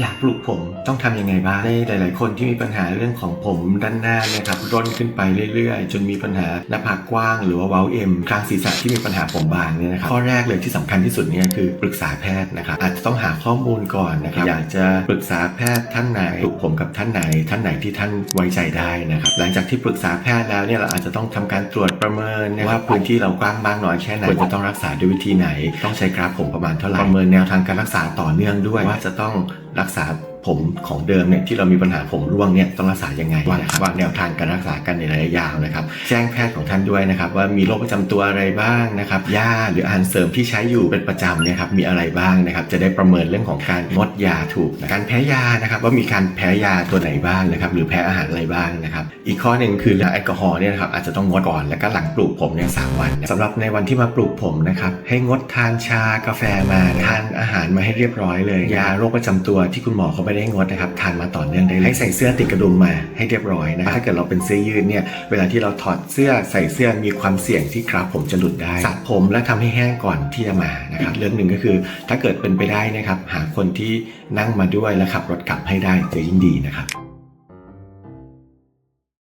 อยากปลูกผมต้องทำยังไงบ้างในหลาย ๆ คนที่มีปัญหาเรื่องของผมด้านหน้าเนี่ยครับร่นขึ้นไปเรื่อย ๆ จนมีปัญหาหน้าผากกว้าง หรือว่าเว้าเอ็มกลางศีรษะที่มีปัญหาผมบางเนี่ยนะครับข้อแรกเลยที่สำคัญที่สุดเนี่ยคือปรึกษาแพทย์นะครับอาจจะต้องหาข้อมูลก่อนนะครับอยากจะปรึกษาแพทย์ท่านไหนปลูกผมกับท่านไหน ท่านไหนที่ท่านไว้ใจได้นะครับหลังจากที่ปรึกษาแพทย์แล้วเนี่ยเราอาจจะต้องทำการตรวจประเมินนะว่าพื้นที่เรากว้างมากน้อยแค่ไหนควรจะต้องรักษาด้วยวิธีไหน ต้องใช้กราฟผมประมาณเท่าไหร่ประเมินแนวทางการรักษาต่อเนื่องด้วยว่าจะต้องรัักษา ผมของเดิมเนี่ยที่เรามีปัญหาผมร่วงเนี่ยต้องรักษายังไงว่านะครับว่าแนวทางการรักษากันในระยะยาวนะครับแจ้งแพทย์ของท่านด้วยนะครับว่ามีโรคประจำตัวอะไรบ้างนะครับยาหรืออาหารเสริมที่ใช้อยู่เป็นประจำเนี่ยครับมีอะไรบ้างนะครับจะได้ประเมินเรื่องของการงดยาถูกนะการแพ้ยานะครับว่ามีการแพ้ยาตัวไหนบ้างนะครับหรือแพ้อาหารอะไรบ้างนะครับอีกข้อหนึ่งคือเรื่องแอลกอฮอล์เนี่ยนะครับอาจจะต้องงดก่อนแล้วก็หลังปลูกผมเนี่ยสามวันสำหรับในวันที่มาปลูกผมนะครับให้งดทานชากาแฟมาทานอาหารมาให้เรียบร้อยเลย ยาโรคประจำตัวที่คุณหมอเขาไม่ได้งดนะครับทานมาต่อเนื่องได้เลยให้ใส่เสื้อติดกระดุมมาให้เรียบร้อยนะถ้าเกิดเราเป็นเสื้อยืดเนี่ยเวลาที่เราถอดเสื้อใส่เสื้อมีความเสี่ยงที่กราฟผมจะหลุดได้สระผมและทำให้แห้งก่อนที่จะมานะครับเรื่องหนึ่งก็คือถ้าเกิดเป็นไปได้นะครับหาคนที่นั่งมาด้วยและขับรถกลับให้ได้จะยิ่งดีนะครับ